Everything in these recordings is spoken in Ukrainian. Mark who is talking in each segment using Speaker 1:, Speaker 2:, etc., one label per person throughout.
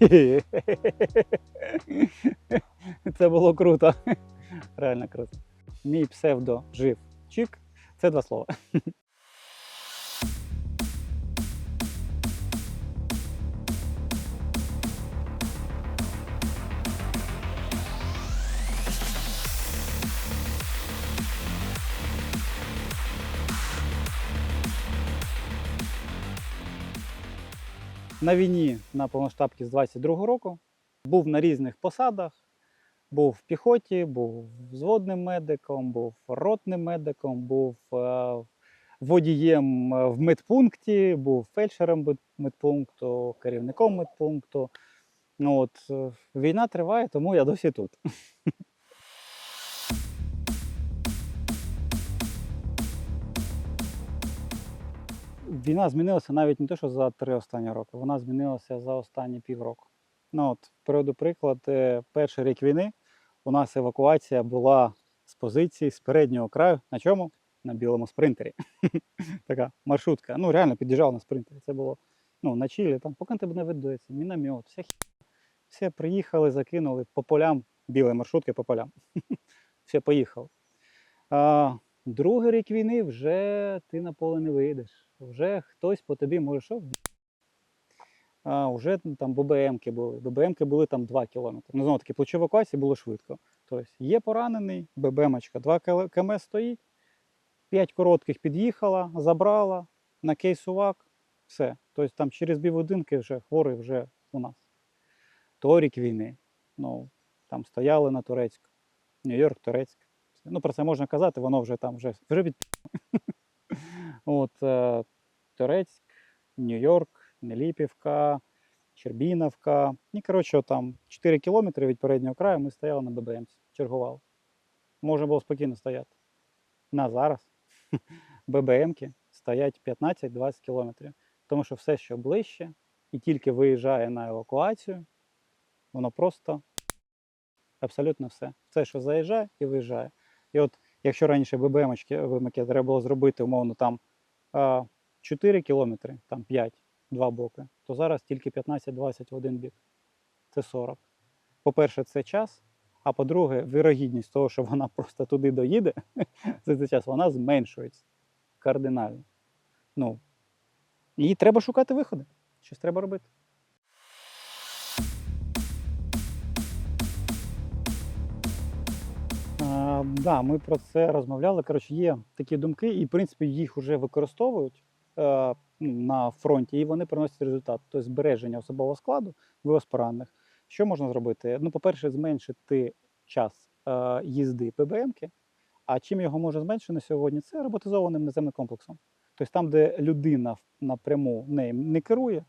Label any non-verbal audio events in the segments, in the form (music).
Speaker 1: (laughs) Це було круто. Реально круто. Мій псевдо жив чік. Це два слова. На війні на повноштабці з 22-го року був на різних посадах. Був в піхоті, був взводним медиком, був ротним медиком, був е, водієм е, в медпункті, був фельдшером медпункту, керівником медпункту. Ну, от, е, війна триває, тому я досі тут. (laughs) Війна змінилася навіть не те, що за три останні роки, вона змінилася за останні півроку. Ну, от, приведу приклад, е, перший рік війни у нас евакуація була з позиції з переднього краю. На чому? На білому спринтері. (laughs) така маршрутка. Ну, реально під'їжджав на спринтері. Це було ну, на чилі, там, поки тебе не видується, міномет, вся хі... Все приїхали, закинули по полям, білі маршрутки по полям. (laughs) Все, поїхали. Другий рік війни вже ти на поле не вийдеш. Вже хтось по тобі може що? А, вже там ББМки були. ББМки були там 2 кілометри. Ну, знову таки, плечо евакуації було швидко. Тобто є поранений, ББМочка, 2 км стоїть, 5 коротких під'їхала, забрала, на кейсувак, все. Тобто там через півгодинки вже хворий вже у нас. То рік війни. Ну, там стояли на Турецьку. Нью-Йорк, Турецьк. Ну, про це можна казати, воно вже там вже, вже від... (laughs) От, е, Турецьк, Нью-Йорк, Неліпівка, Щербіновка. І, коротше, там 4 кілометри від переднього краю ми стояли на ББМ, чергували. Можна було спокійно стояти. На зараз (laughs) ББМки стоять 15-20 кілометрів. Тому що все, що ближче, і тільки виїжджає на евакуацію, воно просто абсолютно все. Все, що заїжджає і виїжджає. І от якщо раніше вимики треба було зробити, умовно, там 4 кілометри, там 5, два боки, то зараз тільки 15-20 в один бік. Це 40. По-перше, це час. А по-друге, вірогідність того, що вона просто туди доїде (laughs) за цей час, вона зменшується кардинально. Ну, і треба шукати виходи. Щось треба робити. Так, да, ми про це розмовляли. Коротше, є такі думки, і в принципі їх вже використовують е, на фронті, і вони приносять результат. Тобто збереження особового складу вивоз поранених. Що можна зробити? Ну, по-перше, зменшити час е, їзди ПБМки. А чим його може зменшити на сьогодні? Це роботизованим наземним комплексом. Тобто там, де людина напряму нею не керує,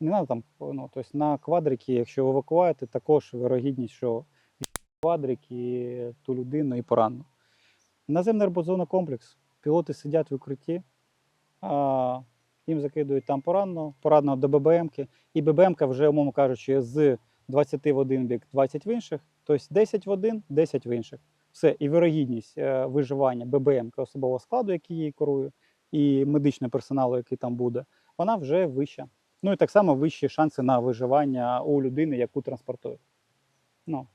Speaker 1: не треба там, ну, тобто на квадрики, якщо евакуаєте, також вирогідність, що квадрик і ту людину і поранену. Наземний роботизований комплекс. Пілоти сидять в укритті, а, їм закидують там пораненого, пораненого до ББМки, і ББМка вже, умовно кажучи, з 20 в один бік, 20 в інших, тобто 10 в один, 10 в інших. Все, і вирогідність е, виживання ББМки особового складу, який її керує, і медичного персоналу, який там буде, вона вже вища. Ну і так само вищі шанси на виживання у людини, яку транспортують. Ну,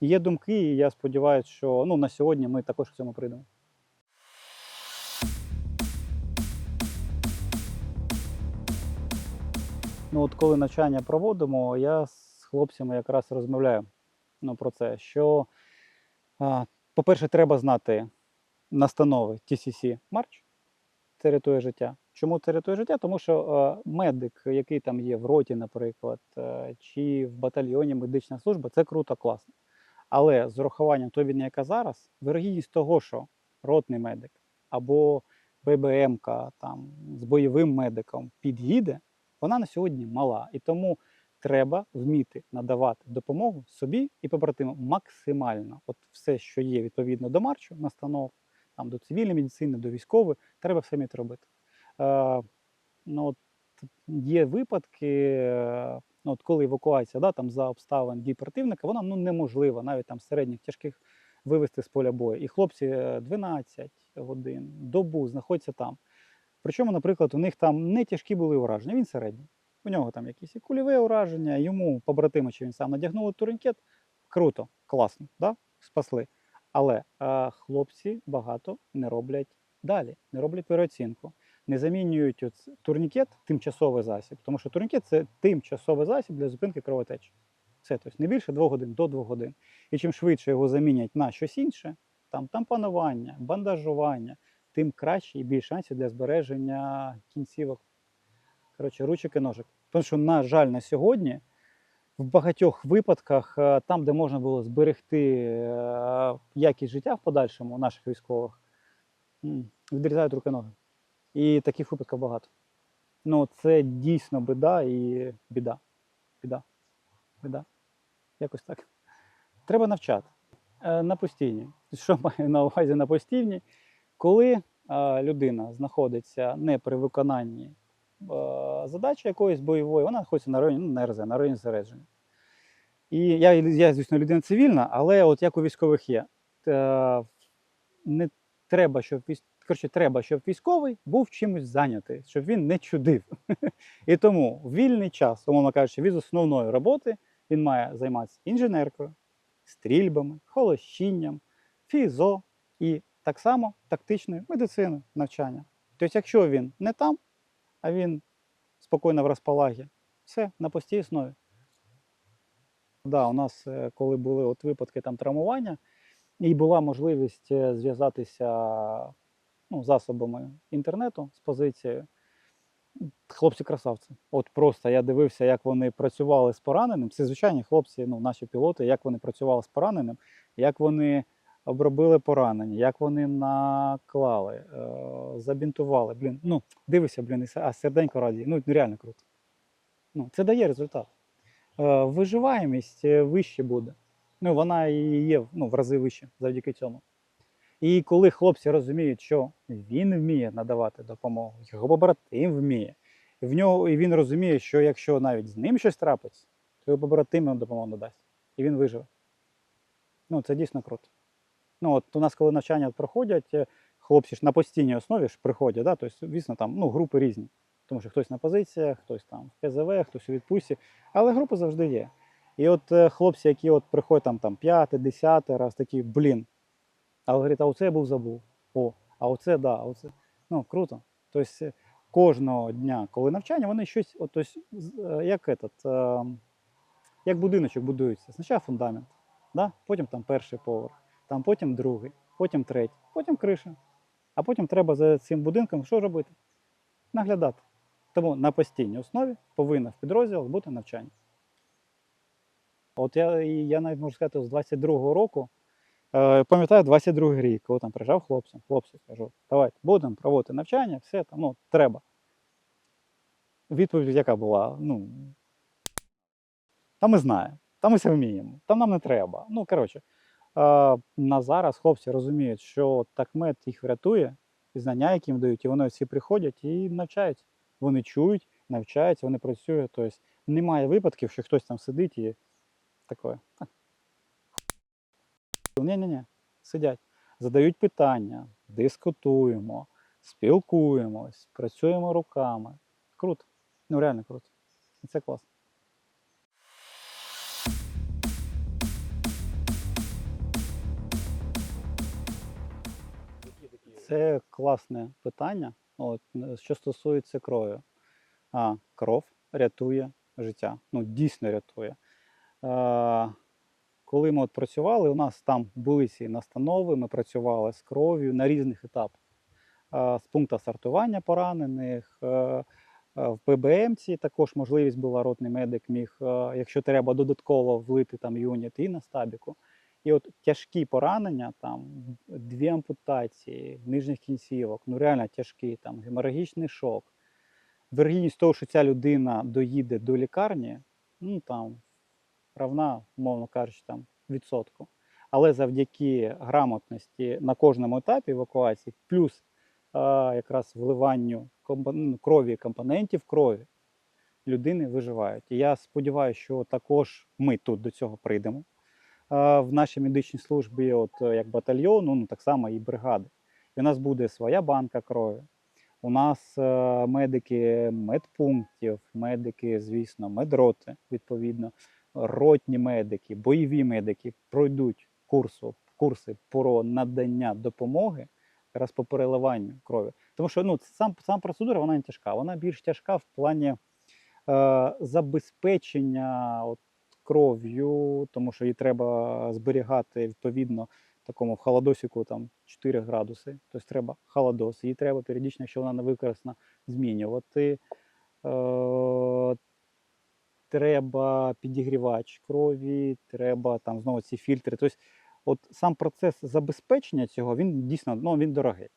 Speaker 1: Є думки, і я сподіваюся, що ну, на сьогодні ми також к цьому прийдемо. Ну, от коли навчання проводимо, я з хлопцями якраз розмовляю ну, про це. Що, по-перше, треба знати настанови TCC Марч, це рятує життя. Чому це рятує життя? Тому що медик, який там є в роті, наприклад, е, чи в батальйоні медична служба, це круто, класно. Але з урахуванням того війни, яка зараз, вирогідність того, що ротний медик або ББМка там з бойовим медиком під'їде, вона на сьогодні мала. І тому треба вміти надавати допомогу собі і побратимам максимально. От все, що є відповідно до марчу, настанов, там до цивільної медицини, до військової, треба все вміти робити. Е, ну, от є випадки, е, ну, от коли евакуація да, там, за обставин дій противника, вона ну, неможлива, навіть там середніх тяжких вивести з поля бою. І хлопці е, 12 годин, добу знаходяться там. Причому, наприклад, у них там не тяжкі були ураження, він середній. у нього там якісь і кульове ураження, йому побратими, чи він сам надягнув турнікет, круто, класно, да? спасли. Але е, хлопці багато не роблять далі, не роблять переоцінку, не замінюють турнікет тимчасовий засіб, тому що турнікет це тимчасовий засіб для зупинки кровотечі. Все, тобто не більше двох годин до двох годин. І чим швидше його замінять на щось інше, там тампонування, бандажування, тим краще і більше шансів для збереження кінцівок. Коротше, ручок і ножик. Тому що, на жаль, на сьогодні в багатьох випадках, е, там, де можна було зберегти е, якість життя в подальшому наших військових, відрізають руки ноги. І таких випадків багато. Ну, це дійсно біда і біда. Біда. Біда. Якось так. Треба навчати. Е, На постійні. Що (laughs) маю на увазі на постійні? Коли е, людина знаходиться не при виконанні е, задачі якоїсь бойової, вона знаходиться на районі ну, на РЗ, на районі зосередження. І я, я, звісно, людина цивільна, але от як у військових є, не треба, щоб. Коротше, треба, щоб військовий був чимось зайнятий, щоб він не чудив. І тому в вільний час, умовно кажучи, від основної роботи він має займатися інженеркою, стрільбами, холощінням, фізо і так само тактичною медициною навчання. Тобто, якщо він не там, а він спокійно в розпалагі, все на постій основі. Да, у нас, е, коли були от випадки там травмування, і була можливість е, зв'язатися ну, засобами інтернету з позицією. Хлопці красавці. От просто я дивився, як вони працювали з пораненим. Це звичайні хлопці, ну, наші пілоти, як вони працювали з пораненим, як вони обробили поранення, як вони наклали, е, забінтували. Блін, ну, дивишся, блін, а серденько радіє. Ну, реально круто. Ну, це дає результат. Е, виживаємість е, вище буде. Ну, вона і є ну, в рази вище завдяки цьому. І коли хлопці розуміють, що він вміє надавати допомогу, його побратим вміє, в нього, і він розуміє, що якщо навіть з ним щось трапиться, то його побратим йому допомогу надасть. І він виживе. Ну, це дійсно круто. Ну, от у нас, коли навчання проходять, е, хлопці ж на постійній основі ж приходять, да? тобто, звісно, там ну, групи різні. Тому що хтось на позиціях, хтось там в ПЗВ, хтось у відпустці, але групи завжди є. І от е, хлопці, які от приходять там, там десятий раз, такі, блін. А говорить, а оце я був забув. О, а оце да, а оце. Ну, круто. Тобто кожного дня, коли навчання, вони щось, от, ось, е, як этот, е, як будиночок будується. Спочатку фундамент, да? потім там перший поверх, там потім другий, потім третій, потім криша. А потім треба за цим будинком що робити? Наглядати. Тому на постійній основі повинно в підрозділах бути навчання. От я, я навіть можу сказати, з 22-го року, е, пам'ятаю 22-й рік, коли там приїжджав хлопцям, хлопці кажу, давайте будемо проводити навчання, все там, ну, треба. Відповідь яка була? Ну, та ми знаємо, та ми все вміємо, та нам не треба. Ну, коротше, на зараз хлопці розуміють, що такмет їх врятує, і знання, які їм дають, і вони всі приходять і навчаються. Вони чують, навчаються, вони працюють. Тобто немає випадків, що хтось там сидить і таке. Ні-ні-ні, сидять, задають питання, дискутуємо, спілкуємось, працюємо руками. Круто. Ну реально круто. І це класно. Це класне питання, от, що стосується крові. А, кров рятує життя. Ну, дійсно рятує. Коли ми от працювали, у нас там були ці настанови, ми працювали з кров'ю на різних етапах. З пункту сортування поранених, е, е, в ПБМці також можливість була, ротний медик міг, е, якщо треба, додатково влити там юніт і на стабіку. І от тяжкі поранення, там дві ампутації нижніх кінцівок, ну реально тяжкі, там геморагічний шок. Вергідність того, що ця людина доїде до лікарні, ну там равна, умовно кажучи, там відсотку. Але завдяки грамотності на кожному етапі евакуації, плюс е, якраз вливанню компон- ну, крові компонентів крові, людини виживають. І я сподіваюся, що також ми тут до цього прийдемо. Е, в нашій медичній службі, от як батальйону, ну так само і бригади. І у нас буде своя банка крові. У нас е, медики медпунктів, медики, звісно, медроти, відповідно, ротні медики, бойові медики пройдуть курсу, курси про надання допомоги якраз по переливанню крові. Тому що ну, сам, сам процедура вона не тяжка. Вона більш тяжка в плані е, забезпечення от, кров'ю, тому що її треба зберігати відповідно такому в холодосіку там 4 градуси. Тобто треба холодос, її треба періодично, якщо вона не використана, змінювати. Е, треба підігрівач крові, треба там знову ці фільтри. Тобто, от сам процес забезпечення цього він дійсно ну, він дорогий.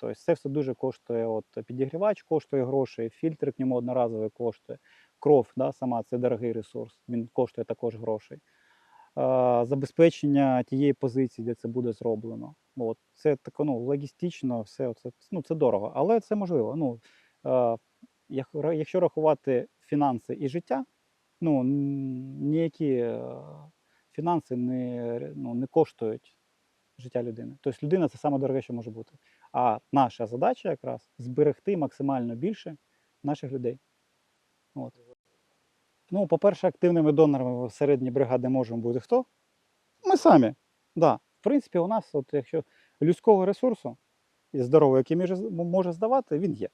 Speaker 1: Тобто це все дуже коштує. От підігрівач коштує грошей, фільтр к ньому одноразовий коштує. Кров, да, сама це дорогий ресурс, він коштує також грошей. А, забезпечення тієї позиції, де це буде зроблено. От, це тако, ну, логістично, все це, ну, це дорого, але це можливо. Ну, е, якщо рахувати фінанси і життя, ну, ніякі е, фінанси не, ну, не коштують життя людини. Тобто людина це саме дороге, що може бути. А наша задача якраз зберегти максимально більше наших людей. От. Ну, по-перше, активними донорами в середній бригади можемо бути хто? Ми самі. Да. В принципі, у нас, от, якщо людського ресурсу і здорового, який може, здавати, він є.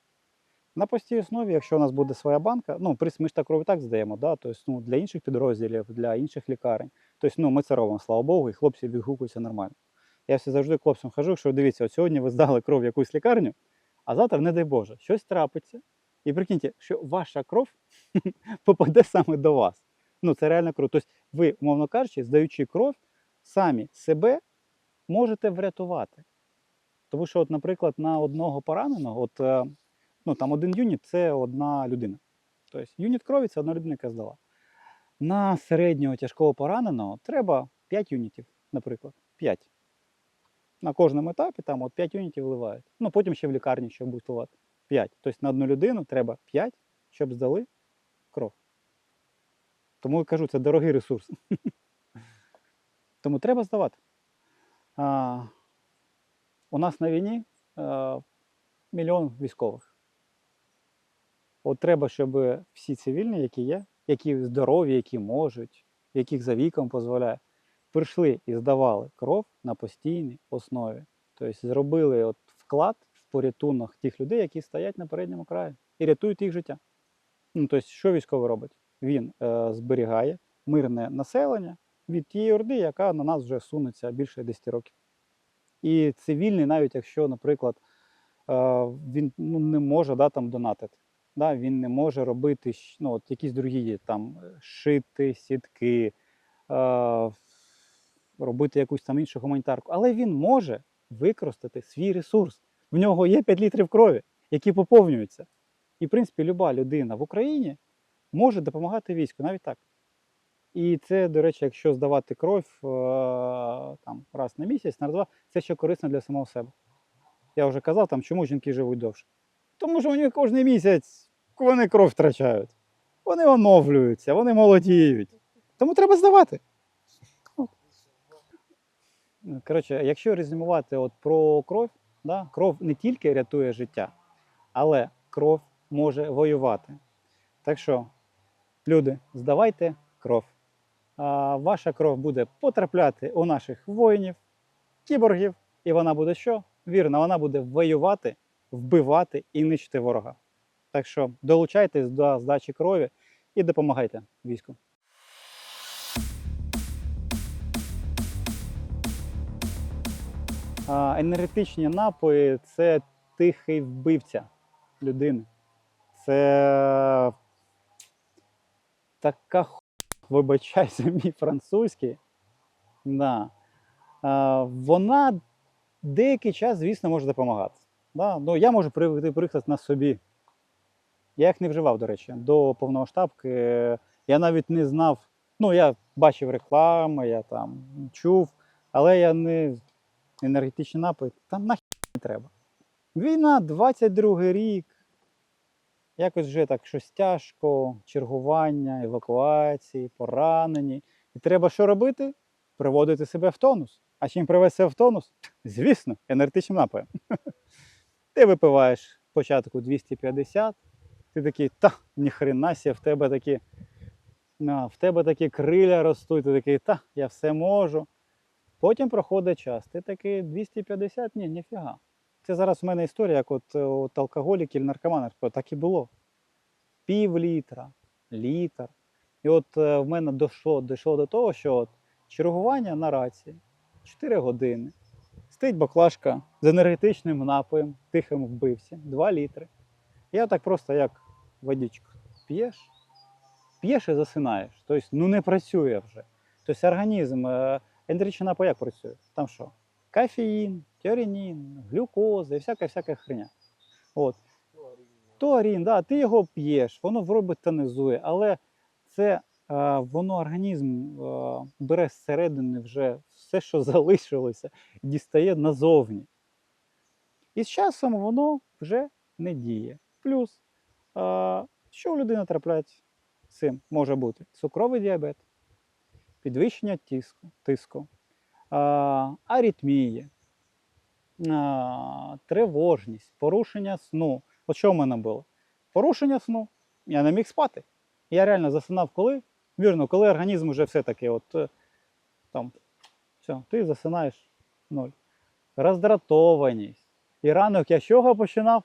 Speaker 1: На постійній основі, якщо у нас буде своя банка, ну, ми ж так кров і так здаємо, да? тобто, ну, для інших підрозділів, для інших лікарень. Тобто, ну, ми це робимо, слава Богу, і хлопці відгукуються нормально. Я все завжди хлопцям кажу, що дивіться, от сьогодні ви здали кров в якусь лікарню, а завтра, не дай Боже, щось трапиться. І прикиньте, що ваша кров (laughs) попаде саме до вас. Ну, це реально кров. Тобто, ви, умовно кажучи, здаючи кров, самі себе можете врятувати. Тому що, от, наприклад, на одного пораненого, от, е, ну, там один юніт це одна людина. Тобто юніт крові це одна людина, яка здала. На середнього тяжкого пораненого треба 5 юнітів, наприклад. 5. На кожному етапі там от 5 юнітів вливають. Ну, потім ще в лікарні ще будуть вливати. 5. Тобто на одну людину треба 5, щоб здали кров. Тому я кажу, це дорогий ресурс. (laughs) Тому треба здавати. А, у нас на війні а, мільйон військових. От треба, щоб всі цивільні, які є, які здорові, які можуть, яких за віком дозволяє, прийшли і здавали кров на постійній основі. Тобто зробили от вклад в порятунок тих людей, які стоять на передньому краї і рятують їх життя. Ну, тобто, що військовий робить? Він е, зберігає мирне населення від тієї орди, яка на нас вже сунеться більше 10 років. І цивільний, навіть якщо, наприклад, е, він ну, не може да, там, донатити, да, він не може робити ну, от, якісь другі там, е, шити сітки, е, робити якусь там іншу гуманітарку, але він може використати свій ресурс. В нього є 5 літрів крові, які поповнюються. І, в принципі, люба людина в Україні може допомагати війську, навіть так. І це, до речі, якщо здавати кров е, там, раз на місяць, на два, це ще корисно для самого себе. Я вже казав, там, чому жінки живуть довше. Тому що вони кожен місяць вони кров втрачають. Вони оновлюються, вони молодіють. Тому треба здавати. Коротше, якщо резюмувати от про кров, да, кров не тільки рятує життя, але кров може воювати. Так що, люди, здавайте кров. А ваша кров буде потрапляти у наших воїнів, кіборгів, і вона буде що? Вірно, вона буде воювати, вбивати і нищити ворога. Так що долучайтесь до здачі крові і допомагайте війську. Енергетичні напої це тихий вбивця людини. Це така ху... вибачайся, (laughs) мій французький. Да. Вона деякий час, звісно, може допомагати. Да? Ну, я можу привести приклад на собі. Я їх не вживав, до речі, до повномасштабки. Я навіть не знав. Ну, я бачив рекламу, я там чув, але я не енергетичні напої, там нахід не треба. Війна, 22 рік. Якось вже так щось тяжко, чергування, евакуації, поранені. І треба що робити? Приводити себе в тонус. А чим привести в тонус? Звісно, енергетичним напоєм. (laughs) Ти випиваєш спочатку 250, ти такий, та, ніхрена сі, в тебе такі, на, в тебе такі криля ростуть, ти такий, та, я все можу. Потім проходить час, ти такий 250, ні, ніфіга. Це зараз в мене історія, як от, е, от алкоголіків, наркоманів, так і було. Пів літра, літр. І от е, в мене дійшло, дійшло до того, що от чергування на рації 4 години. Стоїть баклажка з енергетичним напоєм, тихим вбився, 2 літри. Я так просто як водичку п'єш, п'єш і засинаєш. Тобто ну не працює вже. Тобто організм, е, енергетичний напій як працює? Там що? Кофеїн, тіорінін, глюкоза і всяка всяка хреня. От. Туарін, да, ти його п'єш, воно вроби тонизує, але це е, воно організм е, бере зсередини вже все, що (laughs) залишилося, дістає назовні. І з часом воно вже не діє. Плюс, е, що у людини трапляється цим може бути? Цукровий діабет, підвищення тиску, тиску е, аритмії, е, тривожність, порушення сну. От що в мене було? Порушення сну. Я не міг спати. Я реально засинав коли? Вірно, коли організм вже все-таки от е, там, все, ти засинаєш ноль. Роздратованість. І ранок я з чого починав?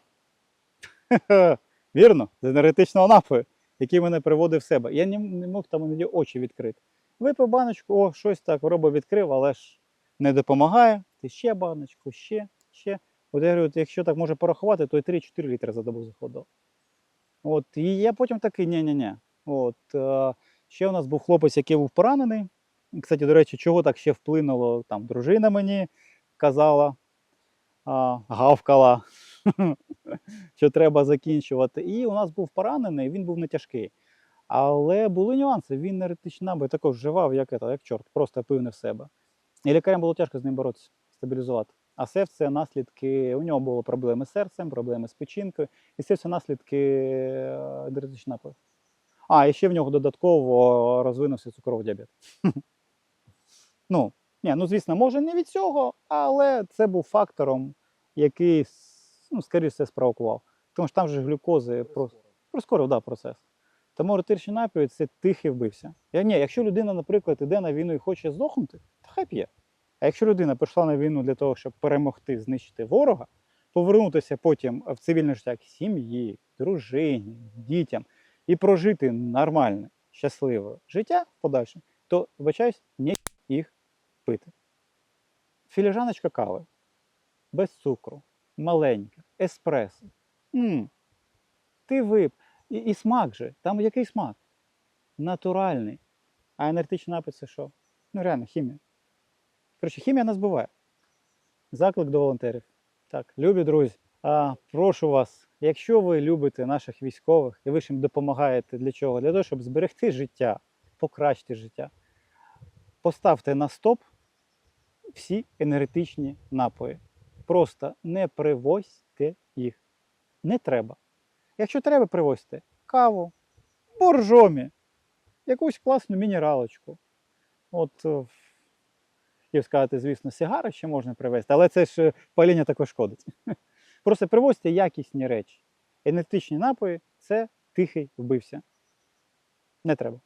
Speaker 1: (laughs) Вірно, з енергетичного напою, який мене приводив в себе. Я не, не мог там іноді очі відкрити. Випив баночку, о, щось так, робо відкрив, але ж не допомагає. Ти ще баночку, ще, ще. От я говорю, якщо так може порахувати, то і 3-4 літри за добу заходило. От, і я потім такий, ні-ні-ні. От, е, ще у нас був хлопець, який був поранений. Кстати, до речі, чого так ще вплинуло, там дружина мені казала, а, гавкала, (laughs) що треба закінчувати. І у нас був поранений, він був не тяжкий. Але були нюанси. Він енергетичний набій також вживав, як, это, як чорт, просто пив в себе. І лікарям було тяжко з ним боротися, стабілізувати. А це наслідки. У нього були проблеми з серцем, проблеми з печінкою, і це все наслідки е, енергетичного. А, і ще в нього додатково розвинувся цукровий діабет. (laughs) ну, ні, ну, звісно, може не від цього, але це був фактором, який, ну, скоріше все, спровокував. Тому що там же глюкози просто прискорив да, процес. Тому еретичний напій це тихий вбився. Я, ні, якщо людина, наприклад, іде на війну і хоче здохнути, то хай п'є. А якщо людина прийшла на війну для того, щоб перемогти, знищити ворога, повернутися потім в цивільне життя к сім'ї, дружині, дітям і прожити нормальне, щасливе життя в подальшому, то, вибачаюсь, не їх пити. Філіжаночка кави без цукру, маленька, еспресо. м Ти вип. І, і смак же. Там який смак? Натуральний. А енергетичний напій це що? Ну реально, хімія. Коротше, хімія нас буває. Заклик до волонтерів. Так, любі друзі, а, прошу вас, якщо ви любите наших військових і ви ж їм допомагаєте для чого? Для того, щоб зберегти життя, покращити життя, поставте на стоп всі енергетичні напої. Просто не привозьте їх. Не треба. Якщо треба, привозьте каву, боржомі, якусь класну мінералочку. От, е, хотів сказати, звісно, сигари ще можна привезти, але це ж е, паління також шкодить. (laughs) Просто привозьте якісні речі. Енергетичні напої це тихий вбився. Не треба.